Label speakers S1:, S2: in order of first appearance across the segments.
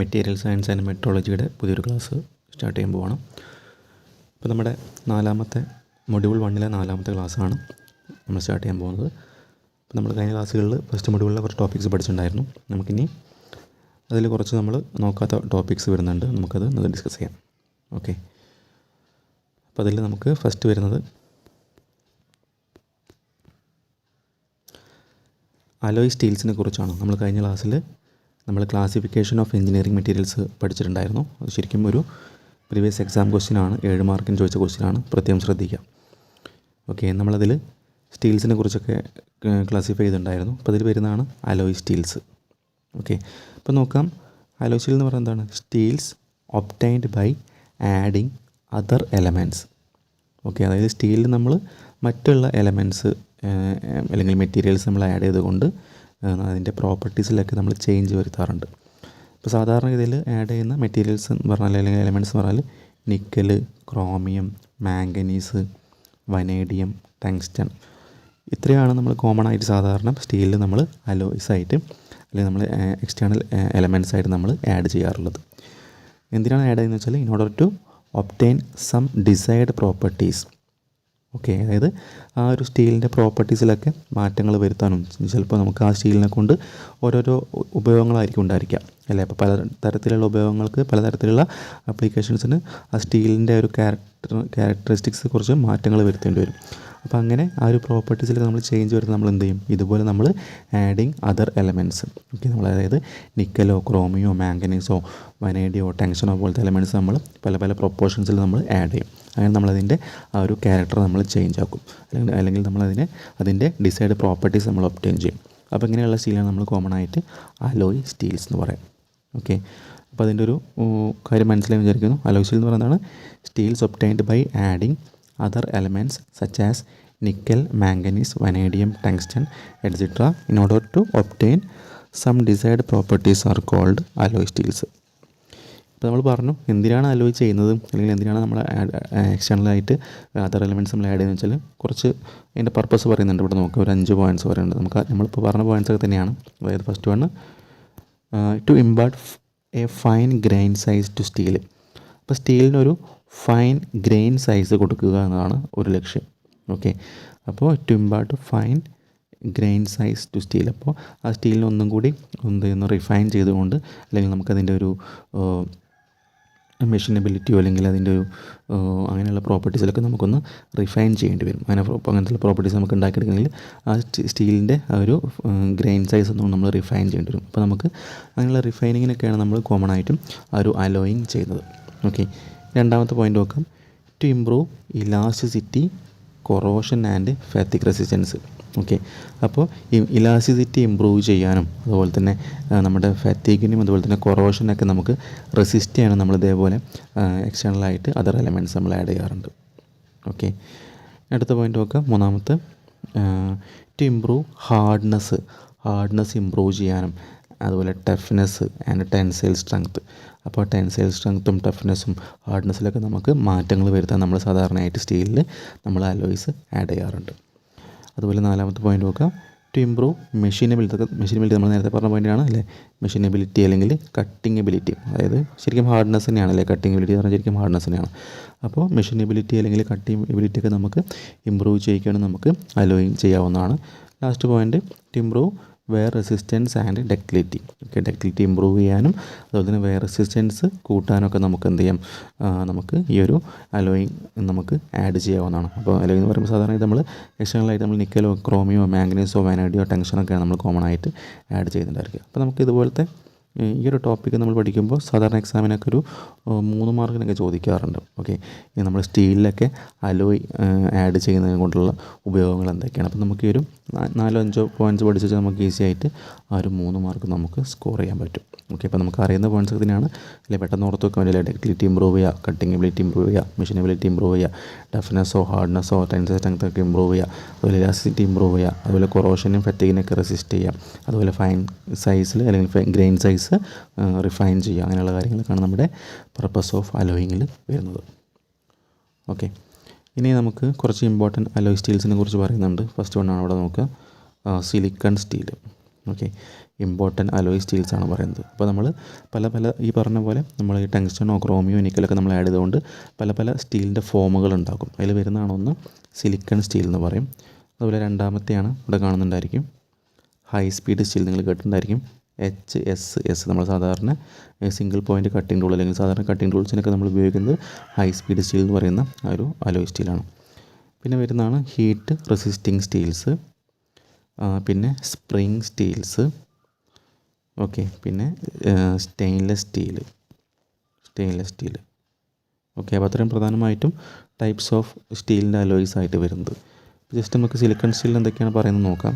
S1: Material science and മെട്രോളജിയുടെ പുതിയൊരു class start ചെയ്യാൻ പോവാണ്. അപ്പോൾ നമ്മുടെ നാലാമത്തെ മൊഡ്യൂൾ വണ്ണിലെ നാലാമത്തെ ക്ലാസ്സാണ് നമ്മൾ സ്റ്റാർട്ട് ചെയ്യാൻ പോകുന്നത്. അപ്പോൾ നമ്മൾ കഴിഞ്ഞ ക്ലാസ്സുകളിൽ ഫസ്റ്റ് മൊഡ്യൂളിലെ കുറച്ച് ടോപ്പിക്സ് പഠിച്ചിട്ടുണ്ടായിരുന്നു. നമുക്കിനി അതിൽ കുറച്ച് നമ്മൾ നോക്കാത്ത ടോപ്പിക്സ് വരുന്നുണ്ട്. നമുക്കത് നല്ല ഡിസ്കസ് ചെയ്യാം. ഓക്കെ അപ്പോൾ അതിൽ നമുക്ക് ഫസ്റ്റ് വരുന്നത് അലോയ് സ്റ്റീൽസിനെ കുറിച്ചാണ്. നമ്മൾ കഴിഞ്ഞ ക്ലാസ്സിൽ നമ്മൾ ക്ലാസിഫിക്കേഷൻ ഓഫ് എഞ്ചിനീയറിംഗ് മെറ്റീരിയൽസ് പഠിച്ചിട്ടുണ്ടായിരുന്നു. അത് ശരിക്കും ഒരു പ്രീവിയസ് എക്സാം ക്വസ്റ്റ്യൻ ആണ്. ഏഴ് മാർക്കിന് ചോദിച്ച ക്വസ്റ്റ്യൻ ആണ്. പ്രത്യേകം ശ്രദ്ധിക്കുക. ഓക്കെ നമ്മളതിൽ സ്റ്റീൽസിനെ കുറിച്ചൊക്കെ ക്ലാസിഫൈ ചെയ്തിട്ടുണ്ടായിരുന്നു. അപ്പോൾ അതിൽ വരുന്നതാണ് അലോയ് സ്റ്റീൽസ് ഓക്കെ അപ്പോൾ നോക്കാം. അലോയ് സ്റ്റീൽ എന്ന് പറയുന്നത് എന്താണ്? Steels obtained by adding other elements okay അതായത് സ്റ്റീലിൽ നമ്മൾ മറ്റുള്ള എലമെന്റ്സ് അല്ലെങ്കിൽ മെറ്റീരിയൽസ് നമ്മൾ ആഡ് ചെയ്തുകൊണ്ട് അതിന്റെ പ്രോപ്പർട്ടീസിലൊക്കെ നമ്മൾ ചേഞ്ച് വരുത്താറുണ്ട്. ഇപ്പോൾ സാധാരണഗതിയിൽ ആഡ് ചെയ്യുന്ന മെറ്റീരിയൽസ് എന്ന് പറഞ്ഞാൽ അല്ലെങ്കിൽ എലമെന്റ്സ് എന്ന് പറഞ്ഞാൽ nickel chromium manganese vanadium tungsten ഇത്രയാണ് നമ്മൾ കോമൺ ആയിട്ട് സാധാരണ സ്റ്റീലിൽ നമ്മൾ അലോയ്സ് ആയിട്ട് അല്ലെങ്കിൽ നമ്മൾ എക്സ്റ്റേണൽ എലമെന്റ്സ് ആയിട്ട് നമ്മൾ ആഡ് ചെയ്യാറുള്ളത്. എന്തിനാണ് ആഡ് ചെയ്യുന്നത് വെച്ചാൽ in order to obtain some desired properties okay അതായത് ആ ഒരു സ്റ്റീലിന്റെ പ്രോപ്പർട്ടീസിലൊക്കെ മാറ്റങ്ങൾ വരുത്താനും ചിലപ്പോൾ നമുക്ക് ആ സ്റ്റീലിനെ കൊണ്ട് ഓരോരോ ഉപയോഗങ്ങളായിരിക്കും ഉണ്ടായിരിക്കുക. അല്ലേ? അപ്പോൾ പല തരത്തിലുള്ള ഉപയോഗങ്ങൾക്ക് പലതരത്തിലുള്ള ആപ്ലിക്കേഷൻസിന് ആ സ്റ്റീലിന്റെ ഒരു ക്യാരക്ടർ ക്യാരക്ടറിസ്റ്റിക്സ് കുറച്ച് മാറ്റങ്ങൾ വരുത്തേണ്ടി വരും. അപ്പോൾ അങ്ങനെ ആ ഒരു പ്രോപ്പർട്ടീസിൽ നമ്മൾ ചേഞ്ച് വരുന്നത് നമ്മൾ എന്ത് ചെയ്യും? ഇതുപോലെ നമ്മൾ ആഡിങ് അതർ എലമെന്റ്സ് ഓക്കെ നമ്മൾ അതായത് നിക്കലോ ക്രോമിയോ മാംഗനീസോ വനേഡിയോ ടെൻഷനോ പോലത്തെ എലമെന്റ്സ് നമ്മൾ പല പല പ്രൊപ്പോർഷൻസിൽ നമ്മൾ ആഡ് ചെയ്യും. അങ്ങനെ നമ്മളതിന്റെ ആ ഒരു ക്യാരക്ടർ നമ്മൾ ചേഞ്ച് ആക്കും. അല്ലെങ്കിൽ അല്ലെങ്കിൽ നമ്മളതിനെ അതിന്റെ ഡിസൈഡ് പ്രോപ്പർട്ടീസ് നമ്മൾ ഒപ്റ്റെയിൻ ചെയ്യും. അപ്പോൾ ഇങ്ങനെയുള്ള സ്റ്റീലാണ് നമ്മൾ കോമൺ ആയിട്ട് അലോയ് സ്റ്റീൽസ് എന്ന് പറയാം. ഓക്കെ അപ്പോൾ അതിന്റെ ഒരു കാര്യം മനസ്സിലായി വിചാരിക്കുന്നു. അലോയ് സ്റ്റീൽ എന്ന് പറയുന്നതാണ് steels obtained by adding other elements such as nickel manganese vanadium tungsten etcetera in order to obtain some desired properties are called alloy steels ഇപ്പോൾ നമ്മൾ പറഞ്ഞു എന്തിനാണ് അലോയ് ചെയ്യുന്നത്? അല്ലെങ്കിൽ എന്തിനാണ് നമ്മൾ എക്സ്റ്റേണലായിട്ട് അതർ എലമെന്റ്സ് നമ്മൾ ആഡ് ചെയ്യുന്നത് വെച്ചാൽ കുറച്ച് അതിന്റെ പർപ്പസ് പറയുന്നുണ്ട്. ഇവിടെ നമുക്ക് ഒരു അഞ്ച് പോയിന്റ്സ് പറയുന്നുണ്ട്. നമുക്ക് നമ്മളിപ്പോൾ പറഞ്ഞ പോയിന്റ്സ് ഒക്കെ തന്നെയാണ്. അതായത് first one to impart a fine grain size to steel അപ്പോൾ സ്റ്റീലിനൊരു ഫൈൻ ഗ്രെയിൻ സൈസ് കൊടുക്കുക എന്നതാണ് ഒരു ലക്ഷ്യം. ഓക്കെ അപ്പോൾ to impart fine grain size to steel അപ്പോൾ ആ സ്റ്റീലിനെ ഒന്നും കൂടി എന്ത് ചെയ്യുന്നു റിഫൈൻ ചെയ്തുകൊണ്ട് അല്ലെങ്കിൽ നമുക്കതിന്റെ ഒരു മെഷീനബിലിറ്റിയോ അല്ലെങ്കിൽ അതിന്റെ ഒരു അങ്ങനെയുള്ള പ്രോപ്പർട്ടീസിലൊക്കെ നമുക്കൊന്ന് റിഫൈൻ ചെയ്യേണ്ടി വരും. അങ്ങനെ അങ്ങനത്തെ പ്രോപ്പർട്ടീസ് നമുക്ക് ഉണ്ടാക്കിയെടുക്കണമെങ്കിൽ ആ സ്റ്റീലിന്റെ ആ ഒരു ഗ്രെയിൻ സൈസ് ഒന്നും നമ്മൾ റിഫൈൻ ചെയ്യേണ്ടി വരും. അപ്പോൾ നമുക്ക് അങ്ങനെയുള്ള റിഫൈനിങ്ങിനൊക്കെയാണ് നമ്മൾ കോമൺ ആയിട്ടും ആ ഒരു അലോയിങ് ചെയ്യുന്നത്. ഓക്കെ രണ്ടാമത്തെ പോയിന്റ് നോക്കാം. To improve elasticity corrosion and fatigue resistance okay അപ്പോൾ ഈ ഇമ്പ്രൂവ് ചെയ്യാനും അതുപോലെ തന്നെ നമ്മുടെ ഫാറ്റിക്കിനും അതുപോലെ തന്നെ കൊറോഷനൊക്കെ നമുക്ക് റെസിസ്റ്റ് ചെയ്യാനും നമ്മൾ ഇതേപോലെ എക്സ്റ്റേണലായിട്ട് അതർ എലമെന്റ്സ് നമ്മൾ ആഡ് ചെയ്യാറുണ്ട്. ഓക്കെ അടുത്ത പോയിന്റ് നോക്കാം. മൂന്നാമത്തെ to improve hardness hardness improve ചെയ്യാനും അതുപോലെ ടഫ്നെസ് ആൻഡ് ടെൻസൈൽ സ്ട്രെങ്ത് അപ്പോൾ ടെൻസൈൽ സ്ട്രെങ്ത്തും ടഫ്നെസ്സും ഹാർഡ്നെസ്സിലൊക്കെ നമുക്ക് മാറ്റങ്ങൾ വരുത്താൻ നമ്മൾ സാധാരണയായിട്ട് സ്റ്റീലിൽ നമ്മൾ അലോയ്സ് ആഡ് ചെയ്യാറുണ്ട്. അതുപോലെ നാലാമത്തെ പോയിന്റ് നോക്കാം. ടു ഇമ്പ്രൂവ് മെഷീനബിലിറ്റി മെഷീനബിലിറ്റി നമ്മൾ നേരത്തെ പറഞ്ഞ പോയിന്റാണ് അല്ലേ? മെഷീനബിലിറ്റി അല്ലെങ്കിൽ കട്ടിംഗ് എബിലിറ്റി അതായത് ശരിക്കും ഹാർഡ്നെസ് തന്നെയാണ് അല്ലേ? കട്ടിങ് എബിലിറ്റി എന്ന് പറഞ്ഞാൽ ശരിക്കും ഹാർഡ്നെസ് തന്നെയാണ്. അപ്പോൾ മെഷീനബിലിറ്റി അല്ലെങ്കിൽ കട്ടിംഗ് എബിലിറ്റി ഒക്കെ നമുക്ക് ഇമ്പ്രൂവ് ചെയ്യിക്കുകയാണെങ്കിൽ നമുക്ക് അലോയിങ് ചെയ്യാവുന്നതാണ്. Last point to improve wear resistance and ductility okay ductility improve ചെയ്യാനും അതുപോലെ തന്നെ വെയർ റെസിസ്റ്റൻസ് കൂട്ടാനൊക്കെ നമുക്ക് എന്ത് ചെയ്യാം? നമുക്ക് ഈ ഒരു അലോയിങ് നമുക്ക് ആഡ് ചെയ്യാവുന്നതാണ്. അപ്പോൾ അലോയിങ് എന്ന് പറയുമ്പോൾ സാധാരണ നമ്മൾ എക്സ്റ്റേണലായിട്ട് നമ്മൾ നിക്കലോ ക്രോമിയോ മാംഗനീസോ വാനാഡിയോ ടെൻഷനൊക്കെയാണ് നമ്മൾ കോമൺ ആയിട്ട് ആഡ് ചെയ്യുന്നുണ്ടായിരിക്കുക. അപ്പോൾ നമുക്ക് ഇതുപോലത്തെ ഈ ഒരു ടോപ്പിക്ക് നമ്മൾ പഠിക്കുമ്പോൾ സാധാരണ എക്സാമിനൊക്കെ ഒരു മൂന്ന് മാർക്കിനൊക്കെ ചോദിക്കാറുണ്ട്. ഓക്കെ നമ്മൾ സ്റ്റീലിലൊക്കെ അലോയ് ആഡ് ചെയ്യുന്നത് കൊണ്ടുള്ള ഉപയോഗങ്ങൾ എന്തൊക്കെയാണ്? അപ്പോൾ നമുക്ക് ഈ ഒരു നാലോ അഞ്ചോ പോയിന്റ്സ് പഠിച്ചു വെച്ചാൽ നമുക്ക് ഈസി ആയിട്ട് ആ ഒരു മൂന്ന് മാർക്ക് നമുക്ക് സ്കോർ ചെയ്യാൻ പറ്റും. ഓക്കെ അപ്പോൾ നമുക്ക് അറിയുന്ന പോയിന്റ്സ് തന്നെയാണ് അല്ലെങ്കിൽ പെട്ടെന്ന് ഓർത്ത് വെക്കാൻ വേണ്ടി ഡക്റ്റിലിറ്റി ഇമ്പ്രൂവ് ചെയ്യുക കട്ടിംഗ് എബിലിറ്റി ഇമ്പ്രൂവ് ചെയ്യുക മെഷീനബിലിറ്റി ഇമ്പ്രൂവ് ചെയ്യുക ടഫ്നെസ്സോ ഹാർഡ്നെസ്സോ ടെൻസർ സ്ട്രെങ്ത് ഒക്കെ ഇമ്പ്രൂവ് ചെയ്യുക അതുപോലെ ഇലാസിറ്റി ഇമ്പ്രൂവ് ചെയ്യുക അതുപോലെ കൊറോഷനും ഫെറ്റിങ്ങിനൊക്കെ റെസിസ്റ്റ് ചെയ്യുക അതുപോലെ ഫൈൻ സൈസിൽ അല്ലെങ്കിൽ ഗ്രെയിൻ സൈസ് റിഫൈൻ ചെയ്യുക. അങ്ങനെയുള്ള കാര്യങ്ങളൊക്കെയാണ് നമ്മുടെ പർപ്പസ് ഓഫ് അലോയിങ്ങിൽ വരുന്നത്. ഓക്കെ ഇനി നമുക്ക് കുറച്ച് ഇമ്പോർട്ടന്റ് അലോയ് സ്റ്റീൽസിനെ കുറിച്ച് പറയുന്നുണ്ട്. ഫസ്റ്റ് വണ്ണാണ് അവിടെ നമുക്ക് silicon steel okay important alloy steels ആണ് പറയുന്നത്. അപ്പോൾ നമ്മൾ പല പല ഈ പറഞ്ഞ പോലെ നമ്മൾ ഈ ടങ്സ്റ്റണോ ക്രോമിയോ നിക്കലൊക്കെ നമ്മൾ ആഡ് ചെയ്തുകൊണ്ട് പല പല സ്റ്റീലിന്റെ ഫോമുകൾ ഉണ്ടാക്കും. അതിൽ വരുന്നതാണ് ഒന്ന് സിലിക്കൺ സ്റ്റീൽ എന്ന് പറയും. അതുപോലെ രണ്ടാമത്തെയാണ് ഇവിടെ കാണുന്നുണ്ടായിരിക്കും. ഹൈ സ്പീഡ് സ്റ്റീൽ നിങ്ങൾ കേട്ടിട്ടുണ്ടായിരിക്കും. എച്ച് എസ് എസ് നമ്മൾ സാധാരണ സിംഗിൾ പോയിന്റ് കട്ടിംഗ് ടൂൾ അല്ലെങ്കിൽ സാധാരണ കട്ടിംഗ് ടൂൾസിനൊക്കെ നമ്മൾ ഉപയോഗിക്കുന്നത് ഹൈ സ്പീഡ് സ്റ്റീൽ എന്ന് പറയുന്ന ആ ഒരു അലോയ് സ്റ്റീലാണ് പിന്നെ വരുന്നതാണ് ഹീറ്റ് റെസിസ്റ്റിംഗ് സ്റ്റീൽസ് പിന്നെ സ്പ്രിംഗ് സ്റ്റീൽസ് ഓക്കെ പിന്നെ stainless steel stainless steel okay അപ്പോൾ അത്രയും പ്രധാനമായിട്ടും ടൈപ്സ് ഓഫ് സ്റ്റീലിന്റെ അലോയ്സ് ആയിട്ട് വരുന്നത്. ജസ്റ്റ് നമുക്ക് സിലിക്കൺ സ്റ്റീൽ എന്തൊക്കെയാണ് പറയുന്നത് നോക്കാം.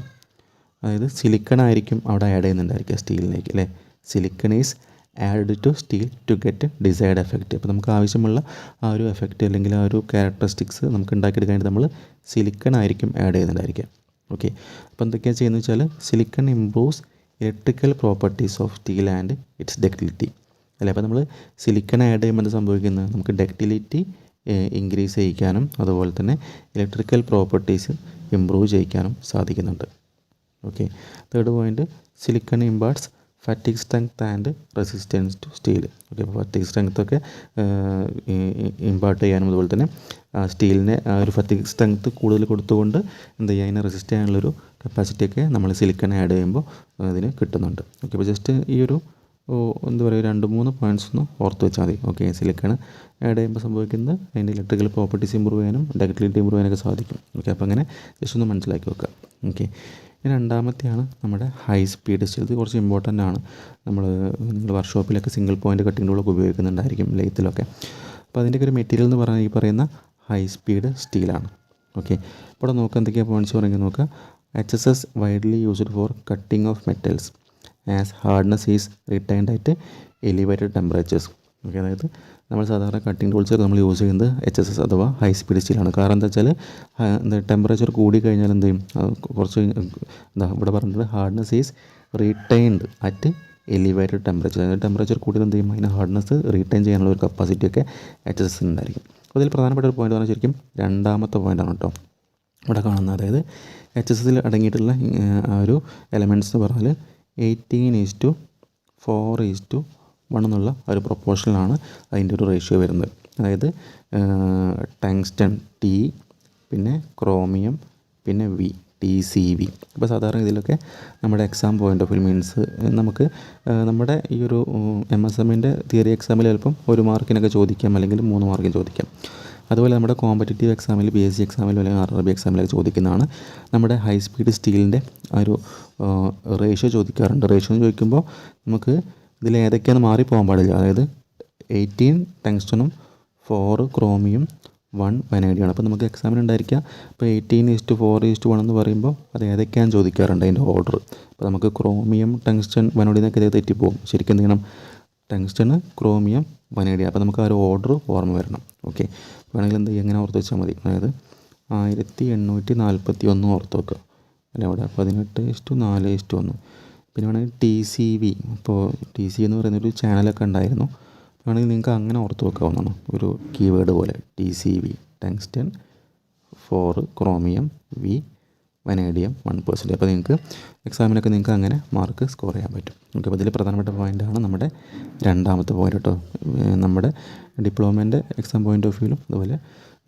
S1: അതായത് സിലിക്കൺ ആയിരിക്കും അവിടെ ആഡ് ചെയ്യുന്നുണ്ടായിരിക്കുക സ്റ്റീലിലേക്ക് അല്ലേ? Silicon is add to steel to get desired effect അപ്പോൾ നമുക്ക് ആവശ്യമുള്ള ആ ഒരു എഫക്റ്റ് അല്ലെങ്കിൽ ആ ഒരു ക്യാരക്ടറിസ്റ്റിക്സ് നമുക്ക് ഉണ്ടാക്കിയെടുക്കാനായിട്ട് നമ്മൾ സിലിക്കൺ ആയിരിക്കും ആഡ് ചെയ്യുന്നുണ്ടായിരിക്കുക. ഓക്കെ അപ്പോൾ എന്തൊക്കെയാണ് ചെയ്യുന്നത് വെച്ചാൽ silicon improves electrical properties of steel and its ductility അല്ലേ? അപ്പോൾ നമ്മൾ സിലിക്കൺ ആഡ് ചെയ്യുമ്പോൾ എന്ത് സംഭവിക്കുന്നത്? നമുക്ക് ഡെക്ടിലിറ്റി ഇൻക്രീസ് ചെയ്യിക്കാനും അതുപോലെ തന്നെ ഇലക്ട്രിക്കൽ പ്രോപ്പർട്ടീസ് ഇമ്പ്രൂവ് ചെയ്യിക്കാനും സാധിക്കുന്നുണ്ട്. Okay third point silicon imparts fatigue strength and resistance to steel okay അപ്പോൾ ഫാറ്റിക് സ്ട്രെങ്ത് ഒക്കെ ഇമ്പാർട്ട് ചെയ്യാനും അതുപോലെ തന്നെ സ്റ്റീലിനെ ആ ഒരു ഫാറ്റിക് സ്ട്രെങ്ത് കൂടുതൽ കൊടുത്തുകൊണ്ട് എന്താ ചെയ്യുക അതിനെ റെസിസ്റ്റ് ചെയ്യാനുള്ളൊരു കപ്പാസിറ്റിയൊക്കെ നമ്മൾ സിലിക്കൺ ആഡ് ചെയ്യുമ്പോൾ അതിന് കിട്ടുന്നുണ്ട്. ഓക്കെ അപ്പോൾ ജസ്റ്റ് ഈ ഒരു എന്താ പറയുക രണ്ട് മൂന്ന് പോയിന്റ്സ് ഒന്ന് ഓർത്ത് വെച്ചാൽ മതി. ഓക്കെ സിലിക്കൺ ആഡ് ചെയ്യുമ്പോൾ സംഭവിക്കുന്നത് അതിന്റെ ഇലക്ട്രിക്കൽ പ്രോപ്പർട്ടീസ് ഇമ്പ്രൂവ് ചെയ്യാനും ഡയറക്ടിലിറ്റി ഇമ്പ്രൂവ് ചെയ്യാനൊക്കെ സാധിക്കും. ഓക്കെ അപ്പോൾ അങ്ങനെ ജസ്റ്റ് ഒന്ന് മനസ്സിലാക്കി വെക്കുക. ഓക്കെ ഇനി രണ്ടാമത്തെയാണ് നമ്മുടെ ഹൈ സ്പീഡ് സ്റ്റീൽ ഇത് കുറച്ച് ഇമ്പോർട്ടന്റ് ആണ്. നമ്മൾ നിങ്ങൾ വർക്ക്ഷോപ്പിലൊക്കെ സിംഗിൾ പോയിന്റ് കട്ടിംഗ് ടൂളൊക്കെ ഉപയോഗിക്കുന്നുണ്ടായിരിക്കും ലെയ്ത്തിലൊക്കെ അപ്പോൾ അതിന്റെയൊക്കെ ഒരു മെറ്റീരിയൽ എന്ന് പറഞ്ഞാൽ ഈ പറയുന്ന ഹൈ സ്പീഡ് സ്റ്റീലാണ് ഓക്കെ ഇവിടെ നോക്കുക എന്തൊക്കെയാണ് പോയിന്റ്സ് പറയുന്നത് നോക്കുക H S S widely used for cutting of metals as hardness is retained at elevated temperatures okay അതായത് നമ്മൾ സാധാരണ കട്ടിംഗ് ടൂൾസ് നമ്മൾ യൂസ് ചെയ്യുന്നത് എച്ച് എസ് എസ് അഥവാ ഹൈ സ്പീഡ് സ്റ്റീലാണ് കാരണം എന്താ വെച്ചാൽ എന്താ ടെമ്പറേച്ചർ കൂടി കഴിഞ്ഞാൽ എന്ത് ചെയ്യും? കുറച്ച് എന്താ ഇവിടെ പറഞ്ഞത് hardness is retained at elevated temperature അതായത് ടെമ്പറേച്ചർ കൂടി എന്ത് ചെയ്യും? അതിന് ഹാർഡ്നെസ് റീറ്റൈൻ ചെയ്യാനുള്ള ഒരു കപ്പാസിറ്റി ഒക്കെ എച്ച് എസ് എസ് ഉണ്ടായിരിക്കും. അതിൽ പ്രധാനപ്പെട്ട ഒരു പോയിന്റ് പറഞ്ഞാൽ ശരിക്കും രണ്ടാമത്തെ പോയിന്റാണ് കേട്ടോ. ഇവിടെ കാണുന്നത് അതായത് എച്ച് എസ് എസിൽ അടങ്ങിയിട്ടുള്ള ആ ഒരു എലമെന്റ്സ് എന്ന് പറഞ്ഞാൽ eighteen is to four is to one എന്നുള്ള ഒരു പ്രൊപ്പോർഷനിലാണ് അതിന്റെ ഒരു റേഷ്യോ വരുന്നത്. അതായത് ടങ്സ്റ്റൺ ടി പിന്നെ ക്രോമിയം പിന്നെ വി ടി സി വി അപ്പോൾ സാധാരണ ഇതിലൊക്കെ നമ്മുടെ exam point of view means നമുക്ക് നമ്മുടെ ഈ ഒരു എം എസ് എമ്മിന്റെ തിയറി എക്സാമിൽ ചിലപ്പം ഒരു മാർക്കിനൊക്കെ ചോദിക്കാം അല്ലെങ്കിൽ മൂന്ന് മാർക്കിന് ചോദിക്കാം. അതുപോലെ നമ്മുടെ കോമ്പറ്റേറ്റീവ് എക്സാമിൽ പി എസ് സി എക്സാമിൽ അല്ലെങ്കിൽ ആർ ആർ ബി എക്സാമിലൊക്കെ ചോദിക്കുന്നതാണ്. നമ്മുടെ ഹൈ സ്പീഡ് സ്റ്റീലിന്റെ ഒരു റേഷ്യോ ചോദിക്കാറുണ്ട്. റേഷ്യോ എന്ന് ചോദിക്കുമ്പോൾ നമുക്ക് ഇതിൽ ഏതൊക്കെയാണ് മാറിപ്പോകാൻ പാടില്ല. അതായത് എയ്റ്റീൻ ടങ്സ്റ്റണും ഫോർ ക്രോമിയും വൺ വനേഡിയാണ് അപ്പോൾ നമുക്ക് എക്സാമിന് ഉണ്ടായിരിക്കുക. ഇപ്പോൾ eighteen is to four is to one എന്ന് പറയുമ്പോൾ അത് ഏതൊക്കെയാണ് ചോദിക്കാറുണ്ട് അതിന്റെ ഓർഡർ അപ്പോൾ നമുക്ക് ക്രോമിയം ടങ്സ്റ്റൺ വനോഡി എന്നൊക്കെ ഇത് തെറ്റിപ്പോകും ശരിക്കും എന്ത് ചെയ്യണം? ടങ്സ്റ്റൺ ക്രോമിയം വനേഡിയ അപ്പോൾ നമുക്ക് ആ ഒരു ഓർഡർ ഓർമ്മ വരണം. ഓക്കെ വേണമെങ്കിൽ എന്ത് എങ്ങനെ ഓർത്ത് വെച്ചാൽ മതി. അതായത് ആയിരത്തി എണ്ണൂറ്റി നാൽപ്പത്തി ഒന്ന് ഓർത്ത് വെക്കുക. അല്ല? അവിടെ പതിനെട്ട് ഇഷ്ടു നാല് ഇഷ്ടു ഒന്ന്. പിന്നെ വേണമെങ്കിൽ ടി സി വി ഇപ്പോൾ ടി സി എന്ന് പറയുന്ന ഒരു ചാനലൊക്കെ ഉണ്ടായിരുന്നു. വേണമെങ്കിൽ നിങ്ങൾക്ക് അങ്ങനെ ഓർത്ത് വെക്കാവുന്നതാണ്. ഒരു കീവേഡ് പോലെ. T C V tungsten four chromium V vanadium one percent അപ്പോൾ നിങ്ങൾക്ക് എക്സാമിനൊക്കെ നിങ്ങൾക്ക് അങ്ങനെ മാർക്ക് സ്കോർ ചെയ്യാൻ പറ്റും. ഓക്കെ അപ്പോൾ ഇതിൽ പ്രധാനപ്പെട്ട പോയിന്റാണ് നമ്മുടെ രണ്ടാമത്തെ പോയിന്റ് കേട്ടോ നമ്മുടെ ഡിപ്ലോമേന്റെ എക്സാം പോയിന്റ് ഓഫ് വ്യൂവിലും അതുപോലെ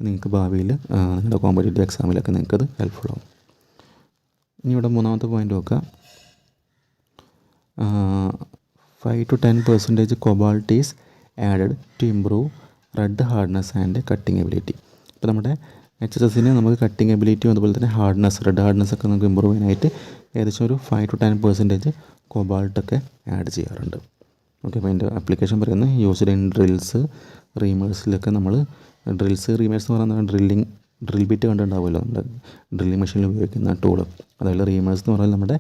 S1: നിങ്ങൾക്ക് ഭാവിയിൽ നിങ്ങളുടെ കോമ്പറ്റേറ്റീവ് എക്സാമിലൊക്കെ നിങ്ങൾക്കത് ഹെൽപ്ഫുൾ ആവും. ഇനി ഇവിടെ മൂന്നാമത്തെ പോയിന്റ് നോക്കുക. Five to ten percentage cobalt is added to improve red hardness and cutting ability ഇപ്പോൾ നമ്മുടെ എച്ച് എസ് എസിന് നമുക്ക് കട്ടിങ് എബിലിറ്റിയും അതുപോലെ തന്നെ ഹാർഡ്നെസ് റെഡ് ഹാർഡ്നെസ് ഒക്കെ നമുക്ക് ഇമ്പ്രൂവ് ചെയ്യാനായിട്ട് ഏകദേശം ഒരു ഫൈവ് ടു ടെൻ പെർസെന്റേജ് കൊബാൾട്ടൊക്കെ ആഡ് ചെയ്യാറുണ്ട്. ഓക്കെ അപ്പോൾ അതിന്റെ ആപ്ലിക്കേഷൻ പറയുന്നത് യൂസ്ഡ് ഇൻ ഡ്രിൽസ് റീമേഴ്സിലൊക്കെ നമ്മൾ ഡ്രിൽസ് റീമേഴ്സ് എന്ന് പറയുന്നത് ഡ്രില്ലിങ് ഡ്രിൽ ബിറ്റ് കണ്ടിട്ടുണ്ടാവുമല്ലോ. നമ്മുടെ ഡ്രില്ലിംഗ് മെഷീനിൽ ഉപയോഗിക്കുന്ന ടൂൾ അതുപോലെ റീമേഴ്സ് എന്ന് പറഞ്ഞാൽ നമ്മുടെ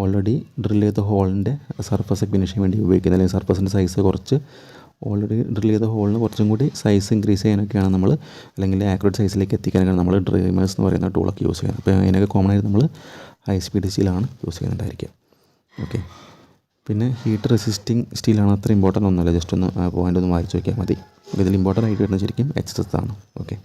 S1: ഓൾറെഡി ഡ്രിൽ ചെയ്ത ഹോളിന്റെ സർഫസ് ഫിനിഷ് ചെയ്യാൻ വേണ്ടി ഉപയോഗിക്കുന്ന അല്ലെങ്കിൽ സർഫസിന്റെ സൈസ് കുറച്ച് ഓൾറെഡി ഡ്രിൽ ചെയ്ത ഹോളിന് കുറച്ചും കൂടി സൈസ് ഇൻക്രീസ് ചെയ്യാനൊക്കെയാണ് നമ്മൾ അല്ലെങ്കിൽ ആക്യുറേറ്റ് സൈസിലേക്ക് എത്തിക്കാനൊക്കെയാണ് നമ്മൾ ഡ്രീമേഴ്സ് എന്ന് പറയുന്ന ടൂളൊക്കെ യൂസ് ചെയ്യുന്നത്. അപ്പോൾ അതിനൊക്കെ കോമൺ ആയിട്ട് നമ്മൾ ഹൈ സ്പീഡ് സ്റ്റീലാണ് യൂസ് ചെയ്യുന്നുണ്ടായിരിക്കുക. ഓക്കെ പിന്നെ ഹീറ്റ് റെസിസ്റ്റിംഗ് സ്റ്റീലാണ് അത്ര ഇമ്പോർട്ടന്റ് ഒന്നുമില്ല. ജസ്റ്റ് ഒന്ന് പോയിന്റ് ഒന്ന് വായിച്ച് നോക്കിയാൽ മതി. ഇതിൽ ഇമ്പോർട്ടന്റ് ആയിട്ട് വരുന്നത് ശരിക്കും എച്ച് എസ് ആണ്. ഓക്കെ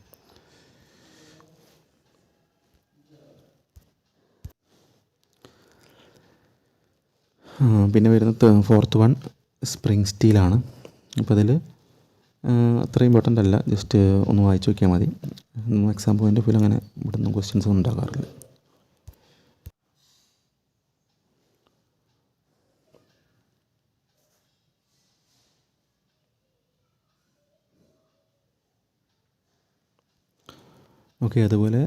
S1: പിന്നെ വരുന്ന ഫോർത്ത് വൺ സ്പ്രിങ് സ്റ്റീലാണ് അപ്പോൾ അതിൽ അത്ര ഇമ്പോർട്ടന്റ് അല്ല. ജസ്റ്റ് ഒന്ന് വായിച്ചു നോക്കിയാൽ മതി. എക്സാം പോയിന്റ് ഓഫ് അങ്ങനെ ഇവിടെ നിന്ന് ക്വസ്റ്റ്യൻസ് ഒന്നും ഉണ്ടാകാറില്ല. ഓക്കെ അതുപോലെ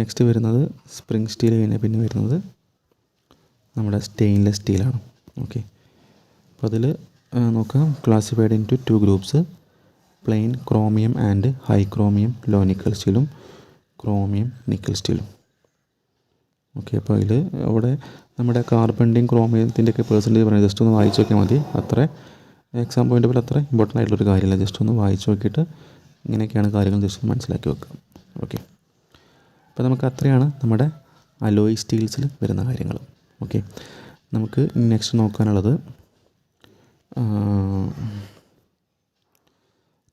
S1: നെക്സ്റ്റ് വരുന്നത് സ്പ്രിങ് സ്റ്റീൽ കഴിഞ്ഞാൽ പിന്നെ വരുന്നത് നമ്മുടെ സ്റ്റെയിൻലെസ് സ്റ്റീലാണ് ഓക്കെ അപ്പോൾ അതിൽ നോക്കാം. Classified into two groups plain chromium and high chromium low nickel സ്റ്റീലും chromium nickel സ്റ്റീലും ഓക്കെ അപ്പോൾ അതിൽ അവിടെ നമ്മുടെ കാർബണിന്റെയും ക്രോമിയത്തിന്റെ ഒക്കെ പേഴ്സന്റേജ് പറയുന്നത് ജസ്റ്റ് ഒന്ന് വായിച്ച് നോക്കിയാൽ മതി. അത്ര എക്സാം പോയിന്റ് പോലെ അത്ര ഇമ്പോർട്ടന്റ് ആയിട്ടുള്ളൊരു കാര്യമില്ല. ജസ്റ്റ് ഒന്ന് വായിച്ച് നോക്കിയിട്ട് ഇങ്ങനെയൊക്കെയാണ് കാര്യങ്ങൾ ജസ്റ്റ് ഒന്ന് മനസ്സിലാക്കി വെക്കുക. ഓക്കെ അപ്പോൾ നമുക്ക് അത്രയാണ് നമ്മുടെ അലോയ് സ്റ്റീൽസിൽ വരുന്ന കാര്യങ്ങൾ ഓക്കെ. നമുക്ക് നെക്സ്റ്റ് നോക്കാനുള്ളത്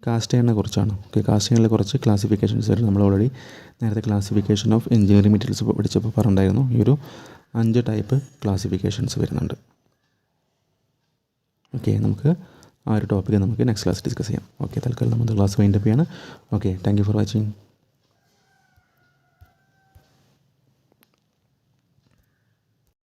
S1: കാസ്റ്റ് കുറിച്ചാണ്. ഓക്കെ കാസ്റ്റ് കുറച്ച് ക്ലാസിഫിക്കേഷൻസ് വരും നമ്മൾ ഓൾറെഡി നേരത്തെ ക്ലാസിഫിക്കേഷൻ ഓഫ് എഞ്ചിനീയറിംഗ് മെറ്റീരിയൽസ് പഠിച്ചപ്പോൾ പറഞ്ഞിട്ടുണ്ടായിരുന്നു. ഈ ഒരു അഞ്ച് ടൈപ്പ് ക്ലാസിഫിക്കേഷൻസ് വരുന്നുണ്ട്. ഓക്കെ നമുക്ക് ആ ഒരു ടോപ്പിക്ക് നമുക്ക് നെക്സ്റ്റ് ക്ലാസ് ഡിസ്കസ് ചെയ്യാം. ഓക്കെ തൽക്കാലം നമ്മുടെ ക്ലാസ് വൈൻഡപ്പ് ചെയ്യാണ്. Okay thank you for watching